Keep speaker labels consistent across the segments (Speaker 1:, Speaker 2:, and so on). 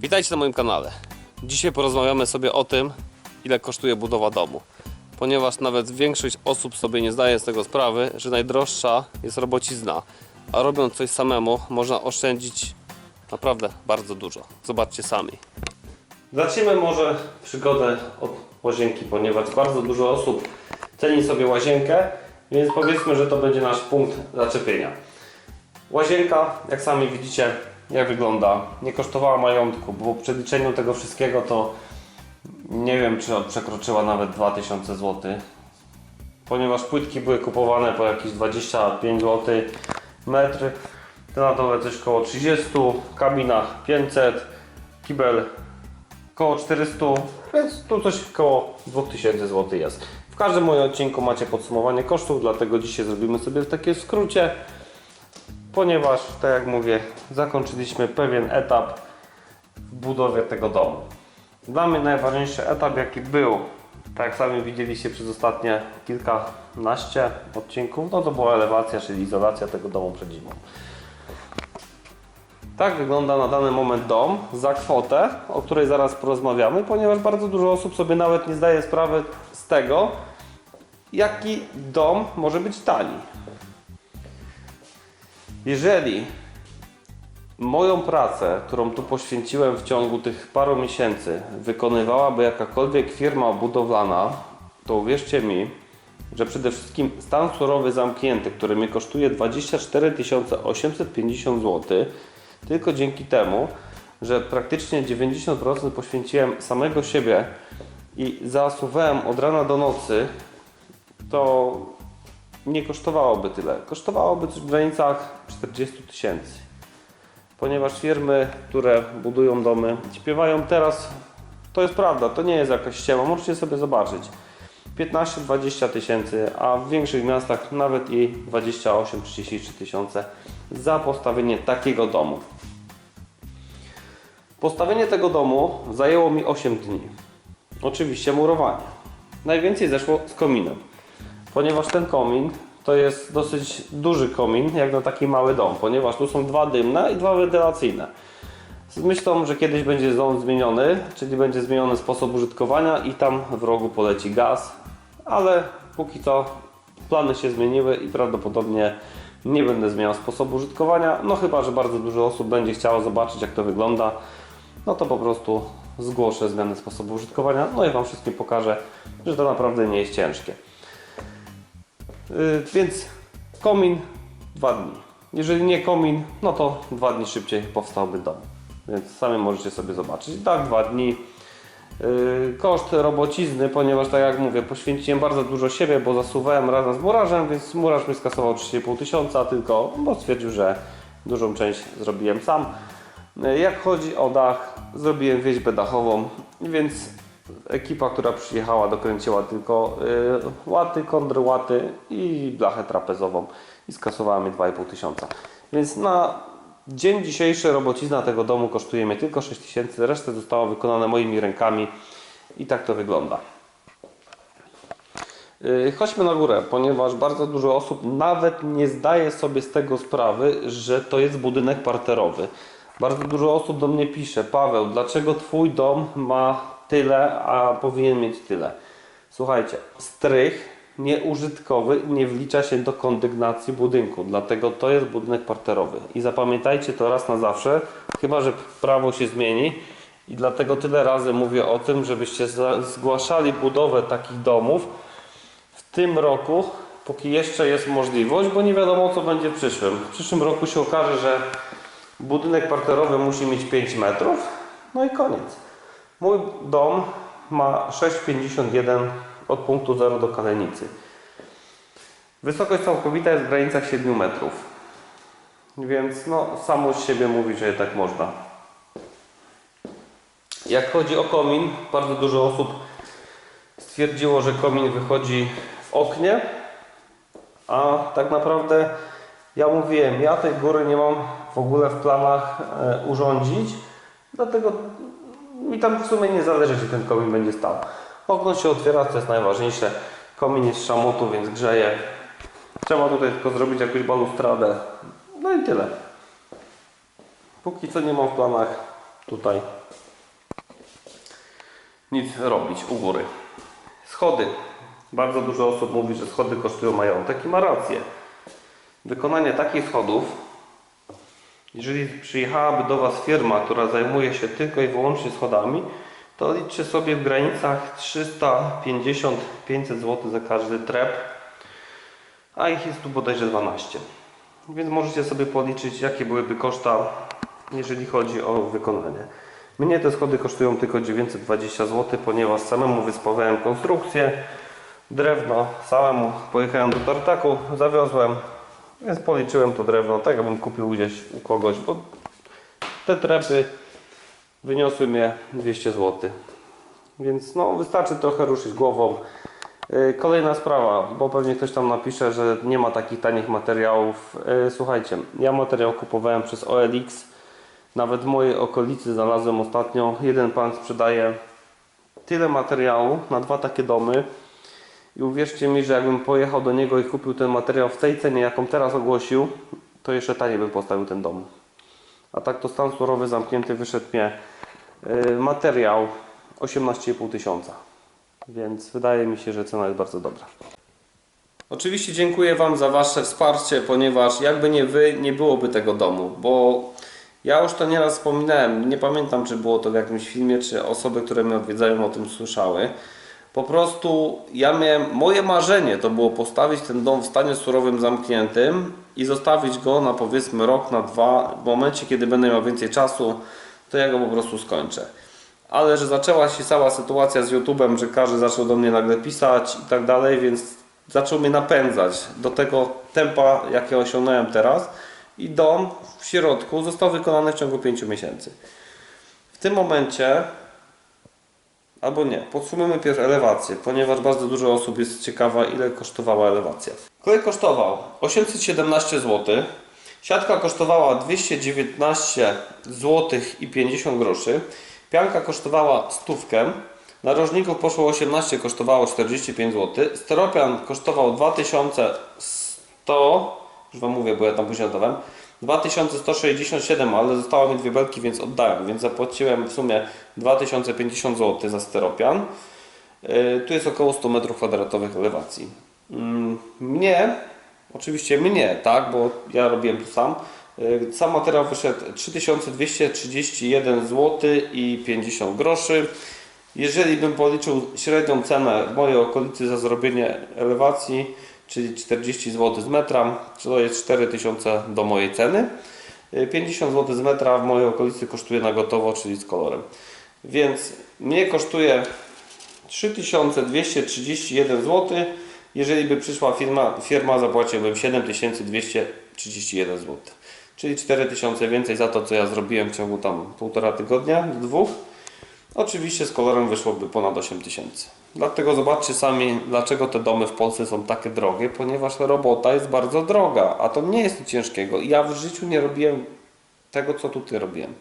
Speaker 1: Witajcie na moim kanale. Dzisiaj porozmawiamy sobie o tym, ile kosztuje budowa domu. Ponieważ nawet większość osób sobie nie zdaje z tego sprawy, że najdroższa jest robocizna, a robiąc coś samemu można oszczędzić naprawdę bardzo dużo. Zobaczcie sami. Zacznijmy może przygodę od łazienki, ponieważ bardzo dużo osób ceni sobie łazienkę, więc powiedzmy, że to będzie nasz punkt zaczepienia. Łazienka, jak sami widzicie, jak wygląda, nie kosztowała majątku, bo w przeliczeniu tego wszystkiego to nie wiem, czy przekroczyła nawet 2000 zł. Ponieważ płytki były kupowane po jakieś 25 zł metr, to na dole coś koło 30, kabina 500, kibel koło 400, więc tu coś koło 2000 zł jest. W każdym moim odcinku macie podsumowanie kosztów, dlatego dzisiaj zrobimy sobie w takim skrócie ponieważ, tak jak mówię, zakończyliśmy pewien etap w budowie tego domu. Dla mnie najważniejszy etap, jaki był, tak jak sami widzieliście przez ostatnie kilkanaście odcinków, no to była elewacja, czyli izolacja tego domu przed zimą. Tak wygląda na dany moment dom za kwotę, o której zaraz porozmawiamy, ponieważ bardzo dużo osób sobie nawet nie zdaje sprawy z tego, jaki dom może być tani. Jeżeli moją pracę, którą tu poświęciłem w ciągu tych paru miesięcy, wykonywałaby jakakolwiek firma budowlana, to uwierzcie mi, że przede wszystkim stan surowy zamknięty, który mnie kosztuje 24 850 zł, tylko dzięki temu, że praktycznie 90% poświęciłem samego siebie i zasuwałem od rana do nocy, to nie kosztowałoby tyle. Kosztowałoby coś w granicach 40 tysięcy. Ponieważ firmy, które budują domy, śpiewają teraz, to jest prawda, to nie jest jakaś ściema, możecie sobie zobaczyć. 15-20 tysięcy, a w większych miastach nawet i 28-33 tysiące za postawienie takiego domu. Postawienie tego domu zajęło mi 8 dni. Oczywiście murowanie. Najwięcej zeszło z kominem ponieważ ten komin to jest dosyć duży komin, jak na taki mały dom, ponieważ tu są dwa dymne i dwa wentylacyjne. Z myślą, że kiedyś będzie dom zmieniony, czyli będzie zmieniony sposób użytkowania i tam w rogu poleci gaz, ale póki co plany się zmieniły i prawdopodobnie nie będę zmieniał sposobu użytkowania, no chyba, że bardzo dużo osób będzie chciało zobaczyć jak to wygląda, no to po prostu zgłoszę zmianę sposobu użytkowania, no i Wam wszystkim pokażę, że to naprawdę nie jest ciężkie. Yy, więc komin dwa dni. Jeżeli nie komin, no to dwa dni szybciej powstałby dom. Więc sami możecie sobie zobaczyć. Tak, dwa dni. Yy, koszt robocizny, ponieważ tak jak mówię, poświęciłem bardzo dużo siebie, bo zasuwałem razem z murarzem, więc murarz mi skasował 3,5 tysiąca tylko, bo stwierdził, że dużą część zrobiłem sam. Yy, Jak chodzi o dach, zrobiłem wieźbę dachową, więc ekipa, która przyjechała, dokręciła tylko y, łaty, kontrłaty i blachę trapezową i skasowała mi 2,5 tysiąca. Więc na dzień dzisiejszy robocizna tego domu kosztuje mnie tylko 6 tysięcy, resztę zostało wykonane moimi rękami i tak to wygląda. Y, Chodźmy na górę, ponieważ bardzo dużo osób nawet nie zdaje sobie z tego sprawy, że to jest budynek parterowy. Bardzo dużo osób do mnie pisze, Paweł, dlaczego Twój dom ma tyle, a powinien mieć tyle? Słuchajcie, strych nieużytkowy nie wlicza się do kondygnacji budynku, dlatego to jest budynek parterowy. I zapamiętajcie to raz na zawsze, chyba że prawo się zmieni. I dlatego tyle razy mówię o tym, żebyście za- zgłaszali budowę takich domów w tym roku, póki jeszcze jest możliwość, bo nie wiadomo co będzie w przyszłym. W przyszłym roku się okaże, że budynek parterowy musi mieć 5 metrów, no i koniec. Mój dom ma 6,51 od punktu 0 do kamienicy. Wysokość całkowita jest w granicach 7 metrów. Więc no, samo z siebie mówi, że tak można. Jak chodzi o komin, bardzo dużo osób stwierdziło, że komin wychodzi w oknie, a tak naprawdę ja mówiłem, ja tej góry nie mam w ogóle w planach e, urządzić, dlatego mi tam w sumie nie zależy, gdzie ten komin będzie stał. Okno się otwiera, co jest najważniejsze. Komin jest z szamotu, więc grzeje. Trzeba tutaj tylko zrobić jakąś balustradę. No i tyle. Póki co nie mam w planach tutaj nic robić u góry. Schody. Bardzo dużo osób mówi, że schody kosztują majątek i ma rację. Wykonanie takich schodów, jeżeli przyjechałaby do Was firma, która zajmuje się tylko i wyłącznie schodami, to liczcie sobie w granicach 350-500 zł za każdy trep, a ich jest tu bodajże 12. Więc możecie sobie policzyć, jakie byłyby koszta, jeżeli chodzi o wykonanie. Mnie te schody kosztują tylko 920 zł, ponieważ samemu wyspawałem konstrukcję, drewno, samemu pojechałem do tartaku, zawiozłem, więc policzyłem to drewno, tak jakbym kupił gdzieś u kogoś, bo te trepy wyniosły mnie 200 zł. Więc no, wystarczy trochę ruszyć głową. Yy, Kolejna sprawa, bo pewnie ktoś tam napisze, że nie ma takich tanich materiałów. Yy, Słuchajcie, ja materiał kupowałem przez OLX. Nawet w mojej okolicy znalazłem ostatnio. Jeden pan sprzedaje tyle materiału na dwa takie domy. I uwierzcie mi, że jakbym pojechał do niego i kupił ten materiał w tej cenie, jaką teraz ogłosił, to jeszcze taniej bym postawił ten dom. A tak to stan surowy zamknięty wyszedł mnie yy, materiał 18,5 tysiąca. Więc wydaje mi się, że cena jest bardzo dobra. Oczywiście dziękuję Wam za Wasze wsparcie, ponieważ jakby nie Wy, nie byłoby tego domu, bo ja już to nieraz wspominałem, nie pamiętam czy było to w jakimś filmie, czy osoby, które mnie odwiedzają o tym słyszały. Po prostu ja miałem, moje marzenie to było postawić ten dom w stanie surowym zamkniętym i zostawić go na powiedzmy rok, na dwa. W momencie, kiedy będę miał więcej czasu, to ja go po prostu skończę. Ale że zaczęła się cała sytuacja z YouTube'em, że każdy zaczął do mnie nagle pisać i tak dalej, więc zaczął mnie napędzać do tego tempa, jakie osiągnąłem teraz. I dom w środku został wykonany w ciągu 5 miesięcy. W tym momencie Albo nie. Podsumujmy pierw elewację, ponieważ bardzo dużo osób jest ciekawa, ile kosztowała elewacja. Klej kosztował 817 zł. Siatka kosztowała 219 zł i 50 groszy. Pianka kosztowała stówkę. Narożników poszło 18, kosztowało 45 zł. Steropian kosztował 2100, już Wam mówię, bo ja tam później oddawałem. 2167, ale zostały mi dwie belki, więc oddałem, więc zapłaciłem w sumie 2050 zł za steropian. Yy, Tu jest około 100 m2 elewacji. Mm, Mnie, oczywiście mnie, tak, bo ja robiłem to sam. yy, Sam materiał wyszedł 3231 zł i 50 groszy. Jeżeli bym policzył średnią cenę w mojej okolicy za zrobienie elewacji, czyli 40 zł z metra, to jest 4000 do mojej ceny. Y, 50 zł z metra w mojej okolicy kosztuje na gotowo, czyli z kolorem. Więc mnie kosztuje 3231 zł. Jeżeli by przyszła firma, firma zapłaciłbym 7231 zł. Czyli 4000 więcej za to, co ja zrobiłem w ciągu tam półtora tygodnia, do dwóch. Oczywiście z kolorem wyszłoby ponad 8000. Dlatego zobaczcie sami, dlaczego te domy w Polsce są takie drogie, ponieważ robota jest bardzo droga, a to nie jest nic ciężkiego. Ja w życiu nie robiłem tego, co tutaj robiłem.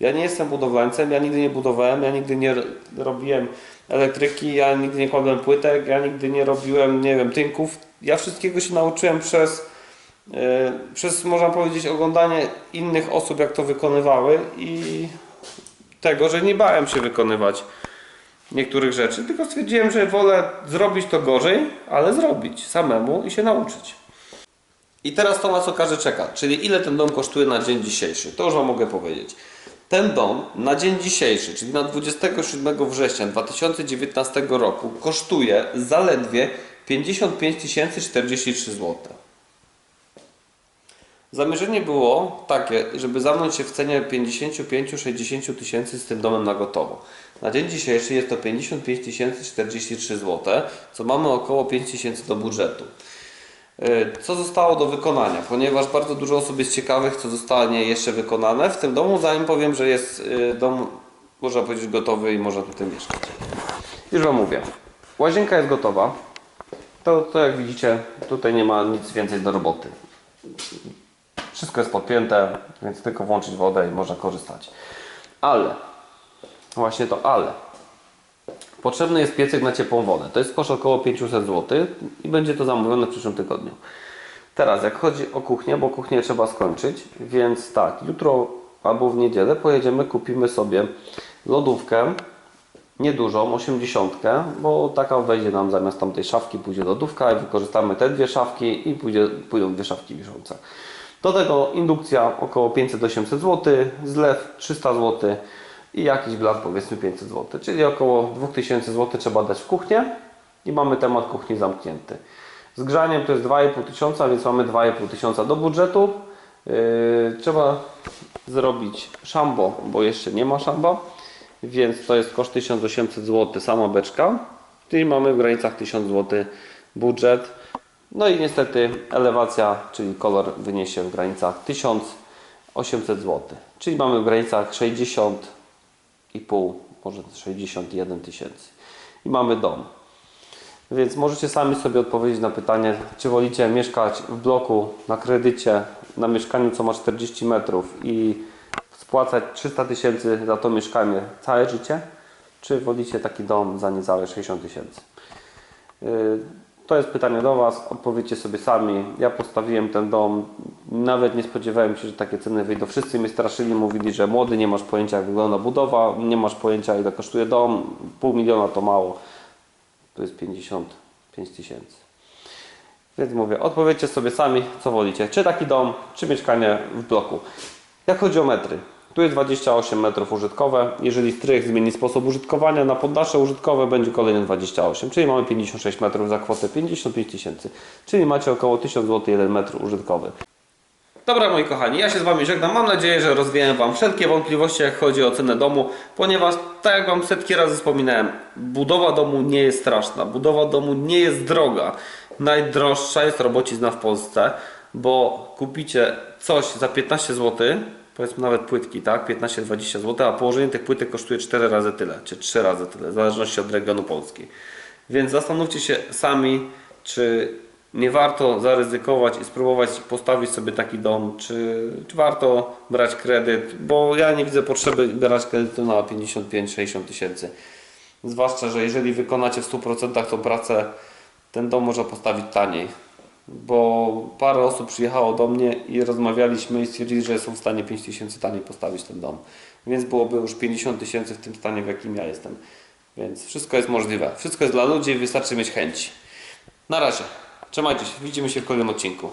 Speaker 1: Ja nie jestem budowlańcem, ja nigdy nie budowałem, ja nigdy nie robiłem elektryki, ja nigdy nie kładłem płytek, ja nigdy nie robiłem, nie wiem, tynków. Ja wszystkiego się nauczyłem przez, yy, przez można powiedzieć, oglądanie innych osób, jak to wykonywały i tego, że nie bałem się wykonywać niektórych rzeczy, tylko stwierdziłem, że wolę zrobić to gorzej, ale zrobić samemu i się nauczyć. I teraz to nas okaże czeka, czyli ile ten dom kosztuje na dzień dzisiejszy. To już Wam mogę powiedzieć. Ten dom na dzień dzisiejszy, czyli na 27 września 2019 roku kosztuje zaledwie 55 043 zł. Zamierzenie było takie, żeby zamknąć się w cenie 55-60 tysięcy z tym domem na gotowo. Na dzień dzisiejszy jest to 55 043 zł, co mamy około 5 tysięcy do budżetu. Yy, Co zostało do wykonania? Ponieważ bardzo dużo osób jest ciekawych, co zostanie jeszcze wykonane w tym domu, zanim powiem, że jest yy, dom, można powiedzieć, gotowy i można tutaj mieszkać. Już Wam mówię. Łazienka jest gotowa. To, to jak widzicie, tutaj nie ma nic więcej do roboty. Wszystko jest podpięte, więc tylko włączyć wodę i można korzystać. Ale, właśnie to ale. Potrzebny jest piecyk na ciepłą wodę. To jest koszt około 500 zł i będzie to zamówione w przyszłym tygodniu. Teraz, jak chodzi o kuchnię, bo kuchnię trzeba skończyć, więc tak, jutro albo w niedzielę pojedziemy, kupimy sobie lodówkę niedużą, 80, bo taka wejdzie nam zamiast tamtej szafki, pójdzie lodówka i wykorzystamy te dwie szafki i pójdzie, pójdą dwie szafki wiszące. Do tego indukcja około 500-800 zł, zlew 300 zł i jakiś blat powiedzmy 500 zł, czyli około 2000 zł trzeba dać w kuchnię i mamy temat kuchni zamknięty. Z grzaniem to jest 2,5 tysiąca, więc mamy 2,5 tysiąca do budżetu. Yy, trzeba zrobić szambo, bo jeszcze nie ma szamba, więc to jest koszt 1800 zł sama beczka, czyli mamy w granicach 1000 zł budżet. No i niestety elewacja, czyli kolor wyniesie w granicach 1800 zł, czyli mamy w granicach 60 i pół, może 61 tysięcy. I mamy dom. Więc możecie sami sobie odpowiedzieć na pytanie, czy wolicie mieszkać w bloku na kredycie, na mieszkaniu, co ma 40 metrów i spłacać 300 tysięcy za to mieszkanie całe życie, czy wolicie taki dom za niecałe 60 tysięcy. To jest pytanie do Was, odpowiedzcie sobie sami. Ja postawiłem ten dom, nawet nie spodziewałem się, że takie ceny wyjdą. Wszyscy mnie straszyli, mówili, że młody, nie masz pojęcia jak wygląda budowa, nie masz pojęcia ile kosztuje dom, pół miliona to mało. To jest 55 tysięcy. Więc mówię, odpowiedzcie sobie sami, co wolicie. Czy taki dom, czy mieszkanie w bloku. Jak chodzi o metry, tu jest 28 metrów użytkowe. Jeżeli strych zmieni sposób użytkowania na poddasze użytkowe, będzie kolejne 28, czyli mamy 56 metrów za kwotę 55 tysięcy. Czyli macie około 1000 zł 1 metr użytkowy. Dobra moi kochani, ja się z Wami żegnam. Mam nadzieję, że rozwiałem Wam wszelkie wątpliwości, jak chodzi o cenę domu, ponieważ, tak jak Wam setki razy wspominałem, budowa domu nie jest straszna, budowa domu nie jest droga. Najdroższa jest robocizna w Polsce, bo kupicie coś za 15 zł, powiedzmy nawet płytki, tak, 15-20 zł, a położenie tych płytek kosztuje 4 razy tyle, czy 3 razy tyle, w zależności od regionu Polski. Więc zastanówcie się sami, czy nie warto zaryzykować i spróbować postawić sobie taki dom, czy, czy warto brać kredyt, bo ja nie widzę potrzeby brać kredytu na 55-60 tysięcy. Zwłaszcza, że jeżeli wykonacie w 100% tą pracę, ten dom można postawić taniej. Bo parę osób przyjechało do mnie i rozmawialiśmy i stwierdzili, że są w stanie 5 tysięcy taniej postawić ten dom. Więc byłoby już 50 tysięcy w tym stanie, w jakim ja jestem. Więc wszystko jest możliwe. Wszystko jest dla ludzi, wystarczy mieć chęci. Na razie. Trzymajcie się. Widzimy się w kolejnym odcinku.